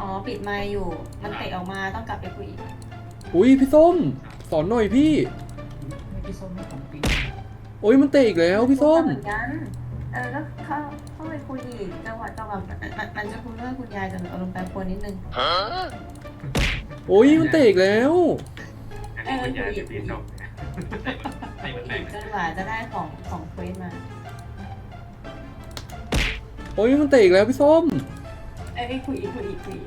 อ๋อปิดไมค์อยู่ มันเตะออกมาต้องกลับไปคุยอีกอุ้ยพี่ส้ม สอนหน่อยพี่ไม่พี่ส้มไม่ของปีโอ้ยมันเตะอีกแล้วพี่ส้ม เหมือนกันเออก็เข้าเข้าไปคุยอีกจังหวะจังหวะมันมันมันจะคุยเรื่องคุณยายแต่หนูอารมณ์แปรปรวนนิดนึง โอ้ยมันเตะอีกแล้ว อันนี้คุณยายเป็นพี่ส้มนะให้คุมันยแบ่อีงกจนกว่าจะได้ของของเควสมาโอ้ยมันเตะอีกแล้วพี่ส้ม เอ้คุยอีกคุยคุย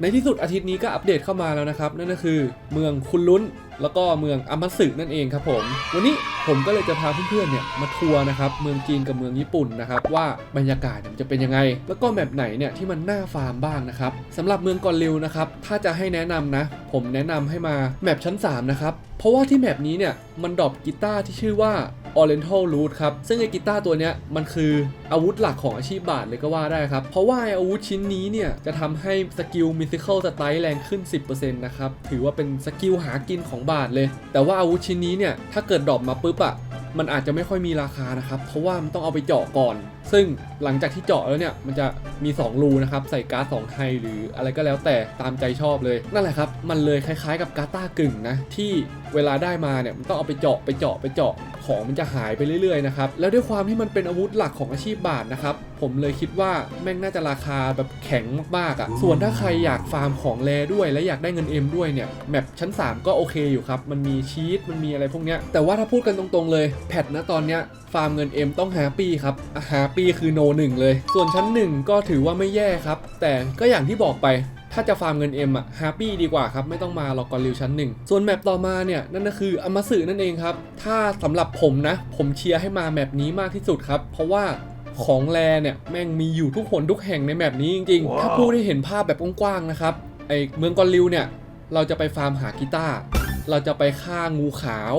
ในที่สุดอาทิตย์นี้ก็อัปเดตเข้ามาแล้วนะครับ นั่นก็คือเมืองคุนลุนแล้วก็เมืองอามัตสึนั่นเองครับผม วันนี้ผมก็เลยจะพาเพื่อนๆเนี่ยมาทัวร์นะครับเมืองจีนกับเมืองญี่ปุ่นนะครับว่าบรรยากาศเนี่ยมันจะเป็นยังไง แล้วก็แมปไหนเนี่ยที่มันน่าฟาร์มบ้างนะครับสำหรับเมืองกอนริวนะครับถ้าจะให้แนะนำนะ ผมแนะนำให้มาแมปชั้น3นะครับเพราะว่าที่แมปนี้เนี่ยมันดรอปกีตาร์ที่ชื่อว่า Oriental Root ครับ ซึ่งไอ้กีตาร์ตัวเนี้ยมันคืออาวุธหลักของอาชีพบาทเลยก็ว่าได้ครับ เพราะว่าไออาวุธชิ้นนี้เนี่ย จะทำให้สกิล Mythical Strike แรงขึ้น 10%นะครับ ถือว่าเป็นสกิลหากินของบาทเลย แต่ว่าอาวุธชิ้นนี้เนี่ย ถ้าเกิดดรอปมาปุ๊บอะมันอาจจะไม่ค่อยมีราคานะครับ เพราะว่ามันต้องเอาไปเจาะก่อน ซึ่งหลังจากที่เจาะแล้วเนี่ย มันจะมี 2 รูนะครับ ใส่การ์ด2ไทยหรืออะไรก็แล้วแต่ตามใจชอบเลย นั่นแหละครับ มันเลยคล้ายๆ กับการ์ต้ากึ่งนะ ที่เวลาได้มาเนี่ย มันต้องเอาไปเจาะไปเจาะไปเจาะ ของมันจะหายไปเรื่อยๆนะครับแล้วด้วยความที่มันเป็นอาวุธหลักของอาชีพบาทนะครับผมเลยคิดว่าแม่งน่าจะราคาแบบแข็งมากๆอะ่ะส่วนถ้าใครอยากฟาร์มของแรด้วยและอยากได้เงินเอ็มด้วยเนี่ยแมปชั้น 3 ก็โอเคอยู่ครับ มันมีชีตมันมีอะไรพวกเนี้ยแต่ว่าถ้าพูดกันตรงๆเลยแพทนะตอนเนี้ยฟาร์มเงิน M ต้องหาปีครับหาปีคือโนหนึ่งเลย ส่วนชั้น 1 ก็ถือว่าไม่แย่ครับ แต่ก็อย่างที่บอกไป ถ้าจะฟาร์มเงิน M อะฮาปี้ดีกว่าครับ ไม่ต้องมาหรอกกอนริวชั้น1ส่วนแมปต่อมาเนี่ย นั่นก็คืออมาสึนั่นเองครับ ถ้าสำหรับผมนะ ผมเชียร์ให้มาแมปนี้มากที่สุดครับ เพราะว่าของแรเนี่ยแม่งมีอยู่ทุกหนทุกแห่งในแมปนี้จริงๆถ้าพูดให้เห็นภาพแบบกว้างๆนะครับไอเมืองกอนริวเนี่ยเราจะไปฟาร์มหากีตาร์ เราจะไปฆ่างูขาว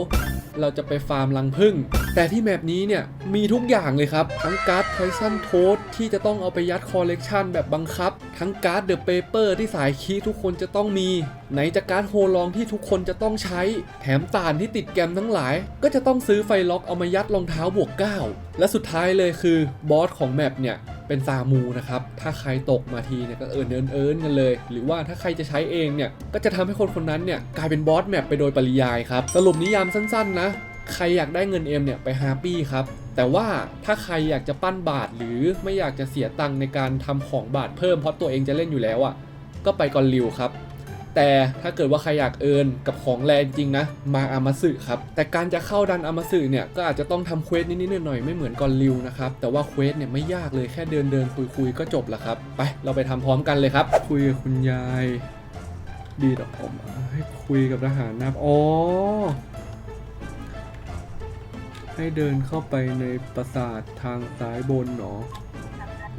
เราจะไปฟาร์มรังผึ้งแต่ที่แมปนี้เนี่ยมีทุกอย่างเลยครับ ทั้งการ์ดไพซันโทสที่จะต้องเอาไปยัดคอลเลกชันแบบบังคับ ทั้งการ์ดเดอะเปเปอร์ที่สายคีทุกคนจะต้องมี ไหนจะการ์ดโฮลองที่ทุกคนจะต้องใช้ แถมตานที่ติดแกมทั้งหลาย ก็จะต้องซื้อไฟล็อกเอามายัดรองเท้าบวก 9 และสุดท้ายเลยคือบอสของแมปเนี่ย เป็นซามูนะครับ ถ้าใครตกมาทีเนี่ยก็เอิญเอิญเอิญกันเลย หรือว่าถ้าใครจะใช้เองเนี่ย ก็จะทำให้คนคนนั้นเนี่ยกลายเป็นบอสแมปไปโดยปริยายครับ สรุปนิยามสั้นๆ นะ ใครอยากได้เงินเอ็มเนี่ยไปฮาปี้ครับ แต่ว่าถ้าใครอยากจะปั้นบาทหรือไม่อยากจะเสียตังค์ในการทำของบาทเพิ่มเพราะตัวเองจะเล่นอยู่แล้วอะ่ะ ก็ไปกอนริวครับ แต่ถ้าเกิดว่าใครอยากเอินกับของแรงจริงนะ มาอามาสึครับ แต่การจะเข้าดันอามาสึเนี่ยก็อาจจะต้องทำเควสนิดๆหน่อยๆไม่เหมือนกอนริวนะครับ แต่ว่าเควสเนี่ยไม่ยากเลยแค่เดินเดินคุยคุยๆก็จบแล้วครับ ไปเราไปทำพร้อมกันเลยครับ คุยกับคุณยาย ดีดออกมาให้คุยกับทหารนะครับอ๋อให้เดินเข้าไปในปราสาททางซ้ายบนเนาะ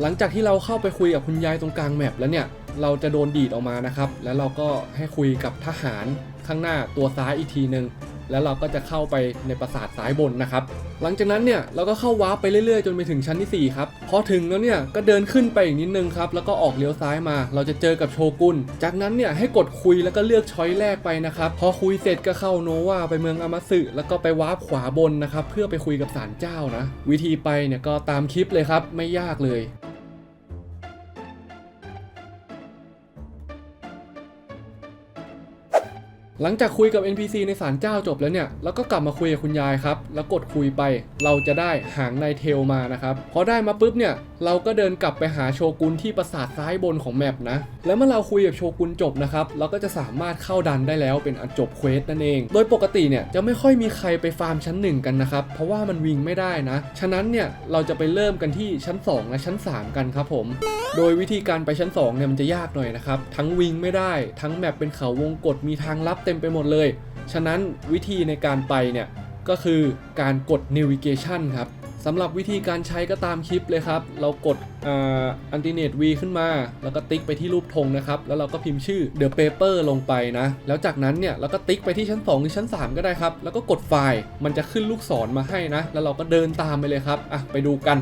หลังจากที่เราเข้าไปคุยกับคุณยายตรงกลางแมปแล้วเนี่ย เราจะโดนดีดออกมานะครับ แล้วเราก็ให้คุยกับทหารข้างหน้าตัวซ้ายอีกทีหนึ่งแล้วเราก็จะเข้าไปในปราสาทซ้ายบนนะครับ หลังจากนั้นเนี่ยเราก็เข้าวาร์ปไปเรื่อยๆ จนไปถึงชั้นที่ 4 ครับ พอถึงแล้วเนี่ยก็เดินขึ้นไปอีกนิดนึงครับ แล้วก็ออกเลี้ยวซ้ายมา เราจะเจอกับโชกุน จากนั้นเนี่ยให้กดคุยแล้วก็เลือกช้อยแรกไปนะครับ พอคุยเสร็จก็เข้าโนวาไปเมืองอามาสึแล้วก็ไปวาร์ปขวาบนนะครับ เพื่อไปคุยกับศาลเจ้านะ วิธีไปเนี่ยก็ตามคลิปเลยครับ ไม่ยากเลย หลังจากคุยกับ NPC ในศาลเจ้าจบแล้วเนี่ยเราก็กลับมาคุยกับคุณยายครับ แล้วกดคุยไป เราจะได้หางในเทลมานะครับ พอได้มาปุ๊บเนี่ย เราก็เดินกลับไปหาโชกุนที่ปราสาทซ้ายบนของแมปนะ แล้วเมื่อเราคุยกับโชกุนจบนะครับ เราก็จะสามารถเข้าดันได้แล้วเป็นอันจบเควสนั่นเอง โดยปกติเนี่ยจะไม่ค่อยมีใครไปฟาร์มชั้น1กันนะครับ เพราะว่ามันวิ่งไม่ได้นะ ฉะนั้นเนี่ยเราจะไปเริ่มกันที่ชั้น 2 และชั้น 3 กันครับผม โดยวิธีการไปชั้น2เนี่ยมันจะยากหน่อยนะครับ ทั้งวิงไม่ได้ ทั้งแมปเป็นเขาวงกฏมีทางลับเต็มไปหมดเลย ฉะนั้นวิธีในการไปเนี่ยก็คือการกด navigation ครับสำหรับวิธีการใช้ก็ตามคลิปเลยครับ เรากดอันติเนต V ขึ้นมา แล้วก็ติ๊กไปที่รูปธงนะครับ แล้วเราก็พิมพ์ชื่อ The Paper ลงไปนะ แล้วจากนั้นเนี่ยเราก็ติ๊กไปที่ชั้น 2 หรือชั้น 3 ก็ได้ครับ แล้วก็กดไฟล์ มันจะขึ้นลูกศรมาให้นะ แล้วเราก็เดินตามไปเลยครับ อะ ไปดูกัน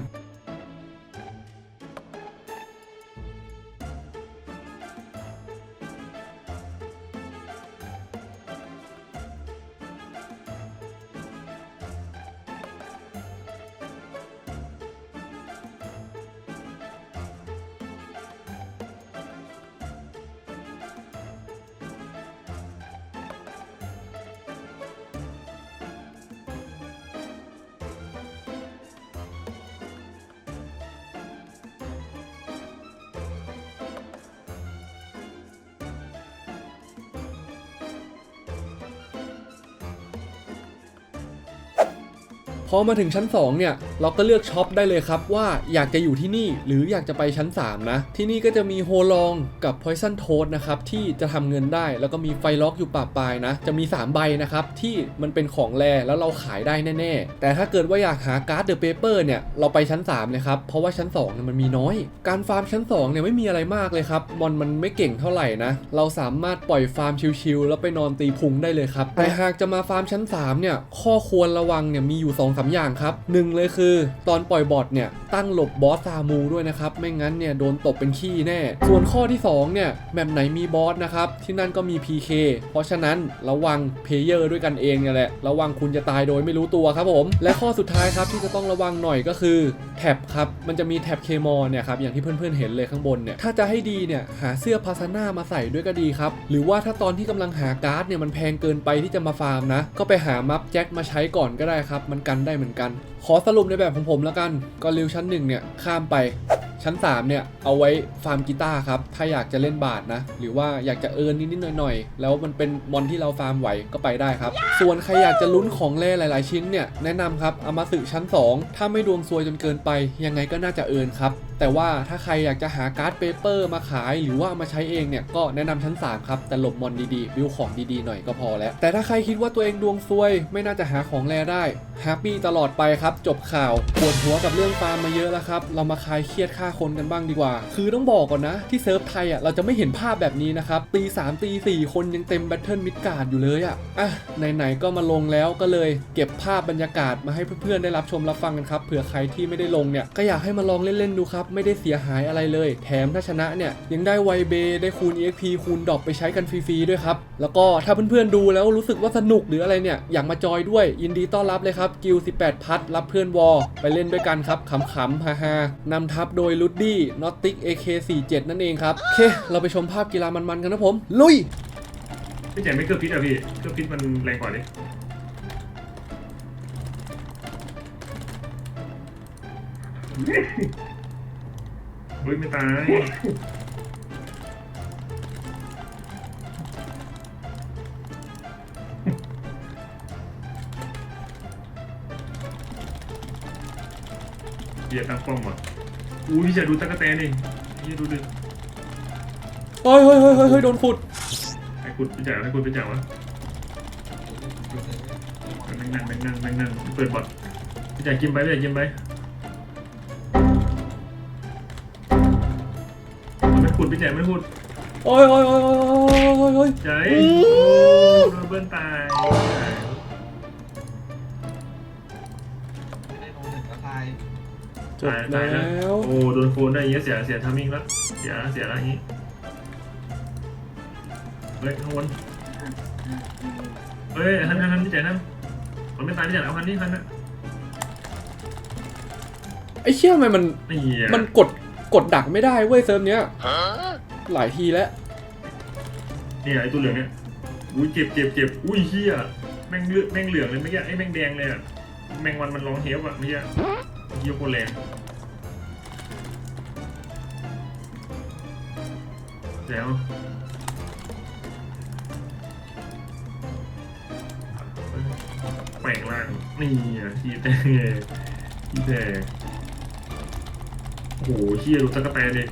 พอมาถึงชั้น2เนี่ย เราก็เลือกช็อปได้เลยครับว่าอยากจะอยู่ที่นี่หรืออยากจะไปชั้น 3 นะ ที่นี่ก็จะมีโฮลองกับ Poison Toad นะครับที่จะทำเงินได้ แล้วก็มีไฟล็อกอยู่ป่าปลายนะ จะมี 3 ใบนะครับ ที่มันเป็นของแรแล้วเราขายได้แน่ ๆ แต่ถ้าเกิดว่าอยากหาการ์ดเดอะเปเปอร์เนี่ย เราไปชั้น 3 เลยครับ เพราะว่าชั้น2เนี่ยมันมีน้อย การฟาร์มชั้น2เนี่ยไม่มีอะไรมากเลยครับมอนมันไม่เก่งเท่าไหร่นะ เราสามารถปล่อยฟาร์มชิวๆแล้วไปนอนตีพุงได้เลยครับแต่หากจะมาฟาร์มชั้น3เนี่ยข้อควรระวังเนี่ยมีอยู่2อสาอย่างครับหนึ่งเลยคือตอนปล่อยบอทเนี่ยตั้งหลบบอสซามูด้วยนะครับ ไม่งั้นเนี่ยโดนตบเป็นขี้แน่ ส่วนข้อที่ 2 เนี่ยแมปไหนมีบอสนะครับที่นั่นก็มี PK เพราะฉะนั้นระวังเพเยอร์ด้วยกันเองเนี่ยแหละ ระวังคุณจะตายโดยไม่รู้ตัวครับผม และข้อสุดท้ายครับที่จะต้องระวังหน่อยก็คือแท็บครับมันจะมีแท็บเคมอเนี่ยครับอย่างที่เพื่อนๆเห็นเลยข้างบนเนี่ยถ้าจะให้ดีเนี่ยหาเสื้อพาสนามาใส่ด้วยก็ดีครับหรือว่าถ้าตอนที่กำลังหาการ์ดเนี่ยมันแพงเกินไปที่จะมาฟาร์มนะก็ไปหามัฟแจ็คมาใช้ก่อนก็ได้ครับมันกันได้เหมือนกัน ขอสรุปในแบบของผมแล้วกัน ก็ริ้วชั้นหนึ่งเนี่ยข้ามไป ชั้น 3 เนี่ย เอาไว้ฟาร์มกีตาร์ครับ ถ้าอยากจะเล่นบาทนะ หรือว่าอยากจะเอิร์นนิดๆหน่อยๆ แล้วมันเป็นมอนที่เราฟาร์มไหวก็ไปได้ครับ ส่วนใครอยากจะลุ้นของแร่หลายๆ ชิ้นเนี่ย แนะนำครับอามาสึชั้น 2 ถ้าไม่ดวงซวยจนเกินไป ยังไงก็น่าจะเอิร์นครับ แต่ว่าถ้าใครอยากจะหาการ์ดเปเปอร์มาขาย หรือว่าเอามาใช้เองเนี่ยก็แนะนำชั้น 3 ครับ แต่หลบมอนดีๆบิวของดีๆ หน่อยก็พอแล้ว แต่ถ้าใครคิดว่าตัวเองดวงซวย ไม่น่าจะหาของแร่ได้แฮปปี้ตลอดไปครับจบข่าวปวดหัวกับเรื่องฟาร์มมาเยอะแล้วครับเรามาคลายเครียดฆ่าคนกันบ้างดีกว่า คือต้องบอกก่อนนะ ที่เซิร์ฟไทยอะเราจะไม่เห็นภาพแบบนี้นะครับตี3ตี4คนยังเต็มแบทเทิลมิดการ์ดอยู่เลยอะอะไหนๆก็มาลงแล้วก็เลยเก็บภาพบรรยากาศมาให้เพื่อนๆได้รับชมรับฟังกันครับเผื่อใครที่ไม่ได้ลงเนี่ยก็อยากให้มาลองเล่นๆดูครับไม่ได้เสียหายอะไรเลย แถมถ้าชนะเนี่ยยังได้ไวเบได้คูณ EXP คูณดอกไปใช้กันฟรีๆด้วยครับแล้วก็ถ้าเพื่อนๆดูแล้วรู้สึกว่าสนุกหรืออะไรเนี่ยอยากมาจอยด้วยยินดีต้อนรับเลยครับกิล18 พัทรับเพื่อนวอลไปเล่นด้วยกันครับขำๆฮาๆนำทัพโดยลุดดี้นอตติก AK47 นั่นเองครับ โอเค เราไปชมภาพกีฬามันๆกันนะผม ลุย พี่แจไม่เกือบพิษอะพี่เกือบพิษมันแรงกว่าดิอุ้ยไม่ตายเบียร์ตั้งป้อมอะ อุ้ยพี่จะดูตะกะแตนนี่พี่ดูดิเฮ้ยเฮ้ยเฮ้ยเฮ้ยเฮ้ยโดนขุดให้คุณพี่จ๋าให้คุณพี่จ๋าวะนั่งนั่งนั่งนั่งนั่งนั่งเปิดบอทพี่จ๋ากินไปพี่จ๋ากินไปมันไม่ขุดพี่จ๋าไม่ขุดโอ้ยโอ้ยโอ้ยโอ้ยโอ้ยโอ้ยใจอืมโอ้โดนเบิ้ลตาย จบตายแล้ตายแล้ว ว โอ้โดนโคนได้เยอะเสียเสียทามิ่งแล้วเสียเสียแล้วอย่างนี้เฮ้ยข้างบนเฮ้ยฮันฮันฮันพี่จ๋าฮันมันไม่ตายพี่จ๋าเอาฮันนี่ฮันนะไอ้เชี่ยทำไมมัน นี่อะมันกด กดดักไม่ได้เว้ยเซิร์ฟเนี้ย หลายทีแล้วเนี่ยไอ้ตัวเหลืองเนี่ยอุ้ยเจ็บเจ็บเจ็บอุ้ยเฮียแม่งเลือดแม่งเหลืองเลยเมื่อกี้ไอ้แม่งแดงเลยอะแม่งวันมันร้องเฮฟอะเมื่อกี้เฮี ยโคตรแรงแล้วแปลงร่าง นี่อะที่แต่ที่แต่โอ้โหเฮียดูตะกะแตนเลย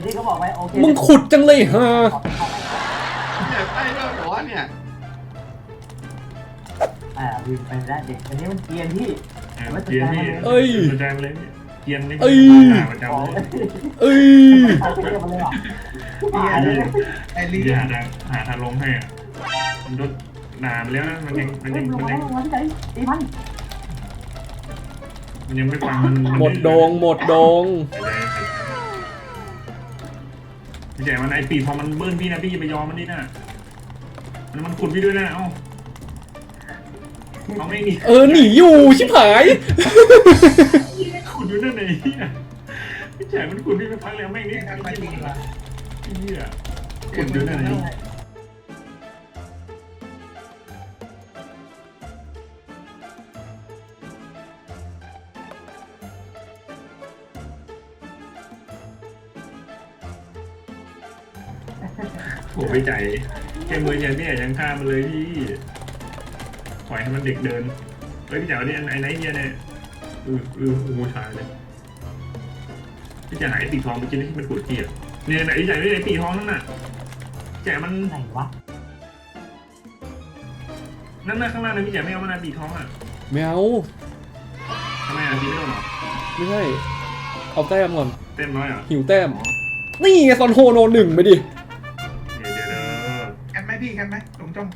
ทีนี้ก็บอกไว้โอเคมึงขุดจังเลยฮะเนี่ยใกล้เรื่องหรอเนี่ยอ่าวิ่งไปได้เด็กอันนี้มันเกรียนที่เกียนนี่เอ้ยสนใจมันเลยเนี่ยเกียนนี่เอ้ยประขอจำงเลยเอ้ยเอาเรียกมันเลยเหรอเกียอ่านเลยไอ้ลิงเดี๋ยวหาทางหาทางลงให้อะมันโดนด่าไปแล้วนะมันยังมันเฮ้ยัยงลงมันมายังลงมาที่ไหนตีมันมันยังไม่ฟังมันนหมดโดงหมดโดง พี่แจ๋มันไอปีพอมันเบิ้ลพี่นะพี่อย่าไปยอมมันนี่นะมันมันขุดพี่ด้วยนะเอ้าเอาไม่หนีเออหนีอยู่ชิบหาย ขุดอยู่นั่นไหนเหี้ยพี่แจ๋มันขุดพี่ไปพักแล้วแม่งนี่ทำไปจริงละเหี้ยขุดอยู่นั่นไหน โอ้ไปใจแค่มือยังเนี่ยยังฆ่ามันเลยพี่ปล่อยให้มันเด็กเดินเฮ้ยพี่จ๋าเนี่ยไอ้ไหนเนี่ยเนี่ยอืออือมูชายเลยพี่จ๋าหายปีกทองไปกินที่มันปวดเกียร์เนี่ยไหนพี่จ๋าเนี่ยไอ้ปีกทองนั่นน่ะแจ๋มันไหนวะนั่นน่ะข้างล่างนะพี่จ๋าไม่เอามานาปีกทองอะแมวทำไมอะพี่ไม่โดนหรอไม่ใช่เอาแต้มก่อนเต้นน้อยเหรอะหิวแต้มนี่ไงซอนโฮโนหนึ่งไปดิ พี่กันไหมหลงจง